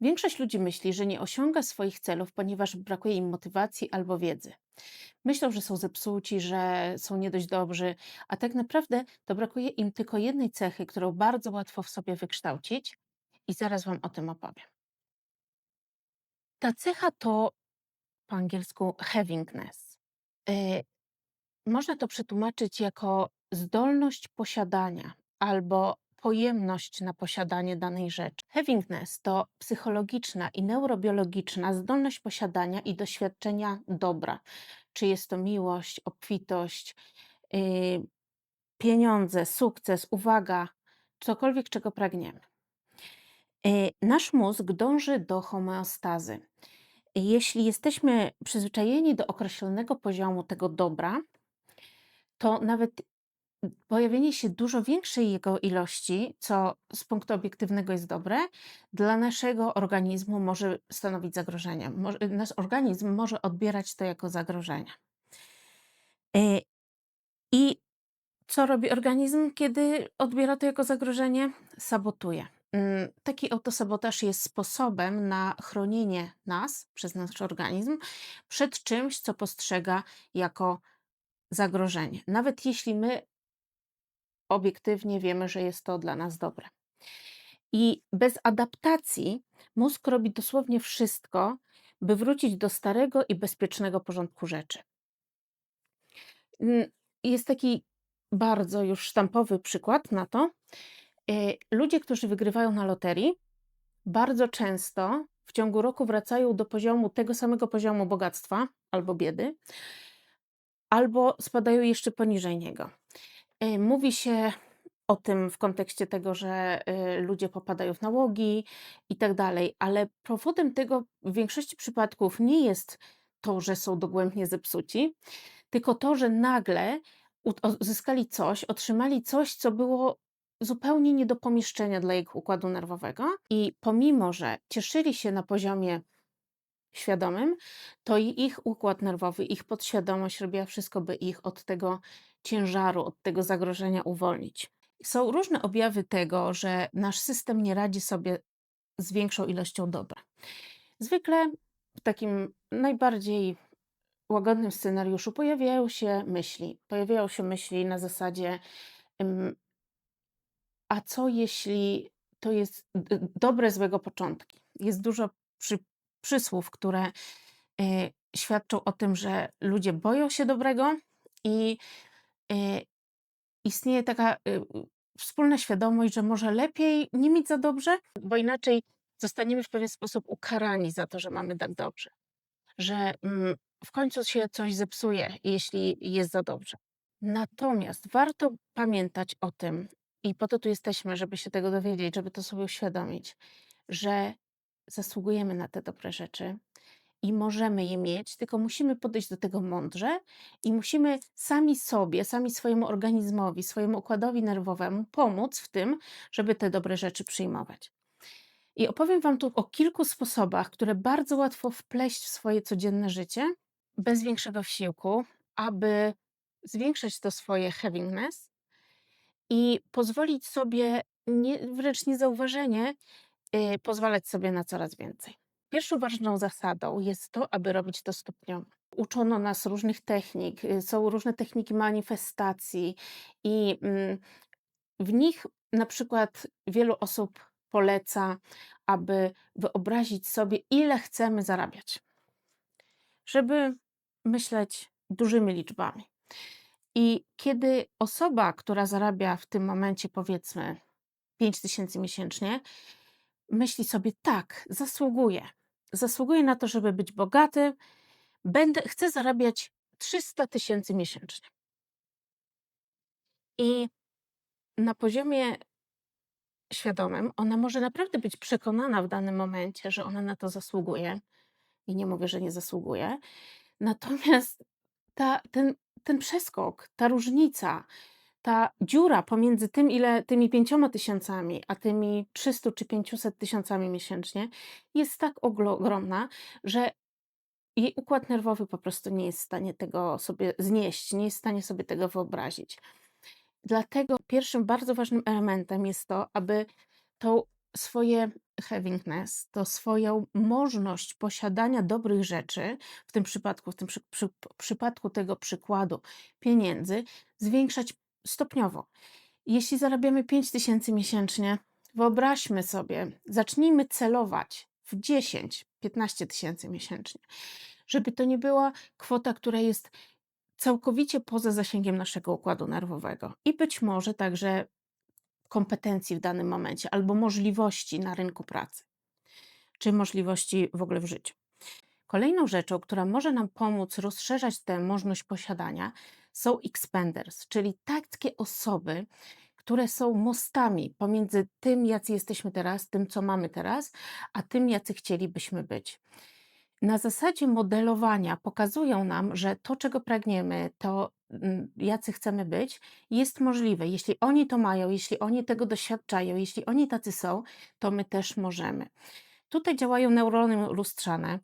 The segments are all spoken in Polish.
Większość ludzi myśli, że nie osiąga swoich celów, ponieważ brakuje im motywacji albo wiedzy. Myślą, że są zepsuci, że są nie dość dobrzy, a tak naprawdę to brakuje im tylko jednej cechy, którą bardzo łatwo w sobie wykształcić, i zaraz Wam o tym opowiem. Ta cecha to po angielsku havingness. Y, można to przetłumaczyć jako zdolność posiadania albo pojemność na posiadanie danej rzeczy. Havingness to psychologiczna i neurobiologiczna zdolność posiadania i doświadczenia dobra. Czy jest to miłość, obfitość, yy, pieniądze, sukces, uwaga, cokolwiek, czego pragniemy. Yy, nasz mózg dąży do homeostazy. Jeśli jesteśmy przyzwyczajeni do określonego poziomu tego dobra, to nawet pojawienie się dużo większej jego ilości, co z punktu obiektywnego jest dobre, dla naszego organizmu może stanowić zagrożenie. Może, nasz organizm może odbierać to jako zagrożenie. Y, I co robi organizm, kiedy odbiera to jako zagrożenie? Sabotuje. Mm, Taki autosabotaż jest sposobem na chronienie nas przez nasz organizm przed czymś, co postrzega jako zagrożenie. Nawet jeśli my obiektywnie wiemy, że jest to dla nas dobre. I bez adaptacji mózg robi dosłownie wszystko, by wrócić do starego i bezpiecznego porządku rzeczy. Jest taki bardzo już sztampowy przykład na to. Y, Ludzie, którzy wygrywają na loterii, bardzo często w ciągu roku wracają do poziomu tego samego poziomu bogactwa albo biedy, albo spadają jeszcze poniżej niego. Y, Mówi się o tym w kontekście tego, że y, ludzie popadają w nałogi i tak dalej, ale powodem tego w większości przypadków nie jest to, że są dogłębnie zepsuci, tylko to, że nagle uzyskali coś, otrzymali coś, co było zupełnie nie do pomieszczenia dla ich układu nerwowego i pomimo, że cieszyli się na poziomie świadomym, to i ich układ nerwowy, ich podświadomość robiła wszystko, by ich od tego ciężaru, od tego zagrożenia uwolnić. Są różne objawy tego, że nasz system nie radzi sobie z większą ilością dobra. Zwykle w takim najbardziej łagodnym scenariuszu pojawiają się myśli. Pojawiają się myśli na zasadzie, a co jeśli to jest dobre, złego początki? Jest dużo przy, przysłów, które y, świadczą o tym, że ludzie boją się dobrego i y, istnieje taka y, wspólna świadomość, że może lepiej nie mieć za dobrze, bo inaczej zostaniemy w pewien sposób ukarani za to, że mamy tak dobrze. Że mm, w końcu się coś zepsuje, jeśli jest za dobrze. Natomiast warto pamiętać o tym, i po to tu jesteśmy, żeby się tego dowiedzieć, żeby to sobie uświadomić, że zasługujemy na te dobre rzeczy i możemy je mieć, tylko musimy podejść do tego mądrze i musimy sami sobie, sami swojemu organizmowi, swojemu układowi nerwowemu pomóc w tym, żeby te dobre rzeczy przyjmować. I opowiem Wam tu o kilku sposobach, które bardzo łatwo wpleść w swoje codzienne życie bez większego wsiłku, aby zwiększyć to swoje havingness i pozwolić sobie, nie, wręcz niezauważenie, yy, pozwalać sobie na coraz więcej. Pierwszą ważną zasadą jest to, aby robić to stopniowo. Uczono nas różnych technik, y, są różne techniki manifestacji, i mm, w nich na przykład wielu osób poleca, aby wyobrazić sobie, ile chcemy zarabiać, żeby myśleć dużymi liczbami. I kiedy osoba, która zarabia w tym momencie powiedzmy 5 tysięcy miesięcznie, myśli sobie tak, zasługuje, zasługuje na to, żeby być bogaty, będę, chcę zarabiać 300 tysięcy miesięcznie. I na poziomie świadomym ona może naprawdę być przekonana w danym momencie, że ona na to zasługuje. I nie mówię, że nie zasługuje. Natomiast ta, ten, ten przeskok, ta różnica, ta dziura pomiędzy tym, ile tymi pięcioma tysiącami, a tymi 300 czy 500 tysiącami miesięcznie jest tak ogromna, że jej układ nerwowy po prostu nie jest w stanie tego sobie znieść, nie jest w stanie sobie tego wyobrazić. Dlatego pierwszym bardzo ważnym elementem jest to, aby to swoje havingness to swoją możliwość posiadania dobrych rzeczy, w tym przypadku, w tym przy, przy, przypadku tego przykładu pieniędzy, zwiększać stopniowo. Jeśli zarabiamy 5 tysięcy miesięcznie, wyobraźmy sobie, zacznijmy celować w 10-15 tysięcy miesięcznie, żeby to nie była kwota, która jest całkowicie poza zasięgiem naszego układu nerwowego i być może także kompetencji w danym momencie albo możliwości na rynku pracy, czy możliwości w ogóle w życiu. Kolejną rzeczą, która może nam pomóc rozszerzać tę możliwość posiadania, są expanders, czyli takie osoby, które są mostami pomiędzy tym, jacy jesteśmy teraz, tym, co mamy teraz, a tym, jacy chcielibyśmy być. Na zasadzie modelowania pokazują nam, że to, czego pragniemy, to mm, jacy chcemy być, jest możliwe. Jeśli oni to mają, jeśli oni tego doświadczają, jeśli oni tacy są, to my też możemy. Tutaj działają neurony lustrzane.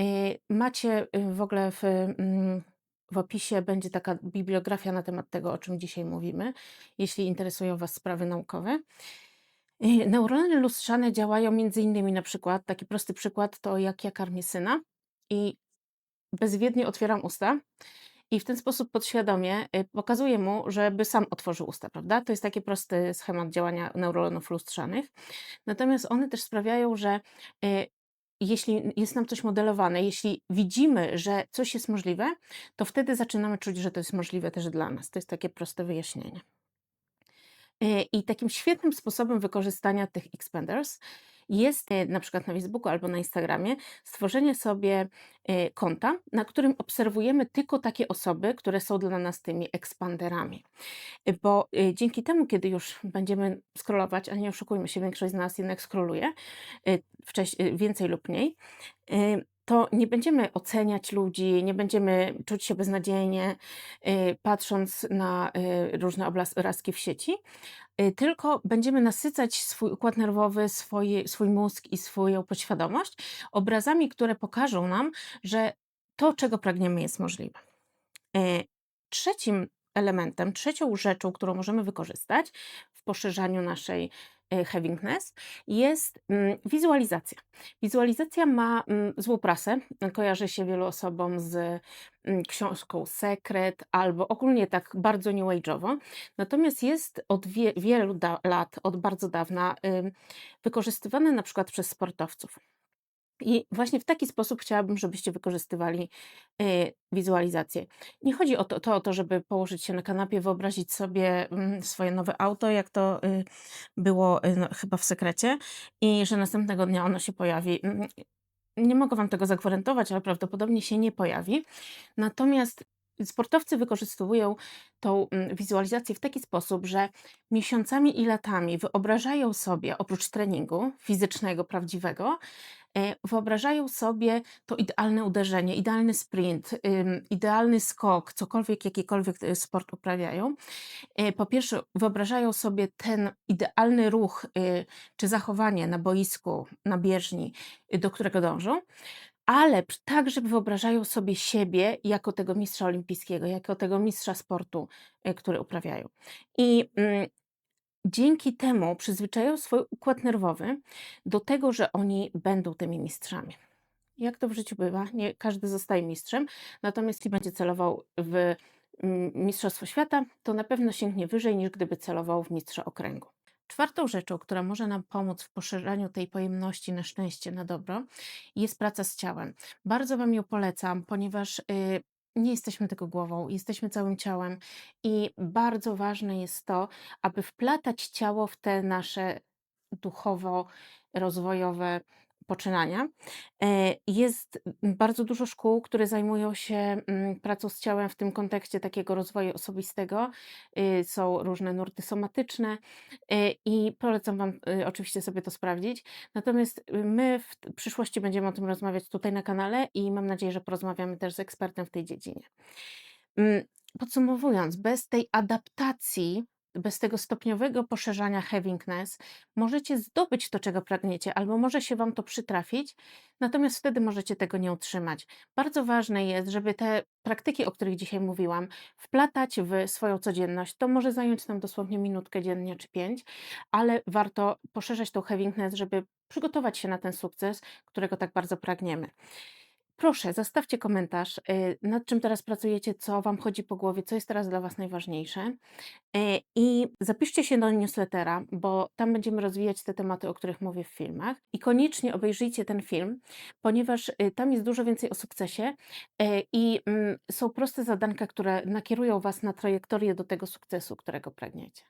Y, macie y, w ogóle w, mm, w opisie będzie taka bibliografia na temat tego, o czym dzisiaj mówimy, jeśli interesują Was sprawy naukowe. Neurony lustrzane działają między innymi na przykład, taki prosty przykład to jak ja karmię syna i bezwiednie otwieram usta i w ten sposób podświadomie y, pokazuję mu, żeby sam otworzył usta, prawda? To jest taki prosty schemat działania neuronów lustrzanych. Natomiast one też sprawiają, że y, jeśli jest nam coś modelowane, jeśli widzimy, że coś jest możliwe, to wtedy zaczynamy czuć, że to jest możliwe też dla nas. To jest takie proste wyjaśnienie. Y, I takim świetnym sposobem wykorzystania tych expanders jest y, na przykład na Facebooku albo na Instagramie stworzenie sobie y, konta, na którym obserwujemy tylko takie osoby, które są dla nas tymi ekspanderami. Bo dzięki temu, kiedy już będziemy scrollować, a nie oszukujmy się, większość z nas jednak scrolluje, więcej lub mniej, to nie będziemy oceniać ludzi, nie będziemy czuć się beznadziejnie, y, patrząc na y, różne obrazki w sieci, y, tylko będziemy nasycać swój układ nerwowy, swój, swój mózg i swoją podświadomość obrazami, które pokażą nam, że to, czego pragniemy, jest możliwe. Trzecim elementem, trzecią rzeczą, którą możemy wykorzystać w poszerzaniu naszej E, Havingness jest mm, wizualizacja. Wizualizacja ma mm, złą prasę, kojarzy się wielu osobom z mm, książką Sekret albo ogólnie tak bardzo new age'owo. Natomiast jest od wie, wielu lat, od bardzo dawna wykorzystywane na przykład przez sportowców. I właśnie w taki sposób chciałabym, żebyście wykorzystywali y, wizualizację. Nie chodzi o to, to, o to, żeby położyć się na kanapie, wyobrazić sobie mm, swoje nowe auto, jak to y, było y, no, chyba w sekrecie, i że następnego dnia ono się pojawi. Mm, nie mogę Wam tego zagwarantować, ale prawdopodobnie się nie pojawi. Natomiast sportowcy wykorzystują tą mm, wizualizację w taki sposób, że miesiącami i latami wyobrażają sobie, oprócz treningu fizycznego, prawdziwego, E, wyobrażają sobie to idealne uderzenie, idealny sprint, idealny skok, cokolwiek, jakikolwiek e, sport uprawiają. E, po pierwsze, wyobrażają sobie ten idealny ruch czy zachowanie na boisku, na bieżni, do którego dążą ale także wyobrażają sobie siebie jako tego mistrza olimpijskiego, jako tego mistrza sportu, który uprawiają. I mm, dzięki temu przyzwyczają swój układ nerwowy do tego, że oni będą tymi mistrzami. Jak to w życiu bywa, nie każdy zostaje mistrzem, natomiast jeśli będzie celował w mm, Mistrzostwo Świata, to na pewno sięgnie wyżej niż gdyby celował w Mistrza Okręgu. Czwartą rzeczą, która może nam pomóc w poszerzaniu tej pojemności na szczęście, na dobro, jest praca z ciałem. Bardzo Wam ją polecam, ponieważ y, nie jesteśmy tylko głową, jesteśmy całym ciałem i bardzo ważne jest to, aby wplatać ciało w te nasze duchowo-rozwojowe poczynania. E, jest bardzo dużo szkół, które zajmują się mm, pracą z ciałem w tym kontekście takiego rozwoju osobistego. Y, są różne nurty somatyczne y, i polecam Wam y, oczywiście sobie to sprawdzić. Natomiast my w przyszłości będziemy o tym rozmawiać tutaj na kanale i mam nadzieję, że porozmawiamy też z ekspertem w tej dziedzinie. Mm, podsumowując, bez tej adaptacji bez tego stopniowego poszerzania Havingness możecie zdobyć to, czego pragniecie, albo może się Wam to przytrafić, natomiast wtedy możecie tego nie utrzymać. Bardzo ważne jest, żeby te praktyki, o których dzisiaj mówiłam, wplatać w swoją codzienność. To może zająć nam dosłownie minutkę dziennie czy 5, ale warto poszerzać tą Havingness, żeby przygotować się na ten sukces, którego tak bardzo pragniemy. Proszę, zostawcie komentarz, y, nad czym teraz pracujecie, co Wam chodzi po głowie, co jest teraz dla Was najważniejsze. Y, I zapiszcie się do newslettera, bo tam będziemy rozwijać te tematy, o których mówię w filmach. I koniecznie obejrzyjcie ten film, ponieważ y, tam jest dużo więcej o sukcesie i mm, są proste zadanka, które nakierują Was na trajektorię do tego sukcesu, którego pragniecie.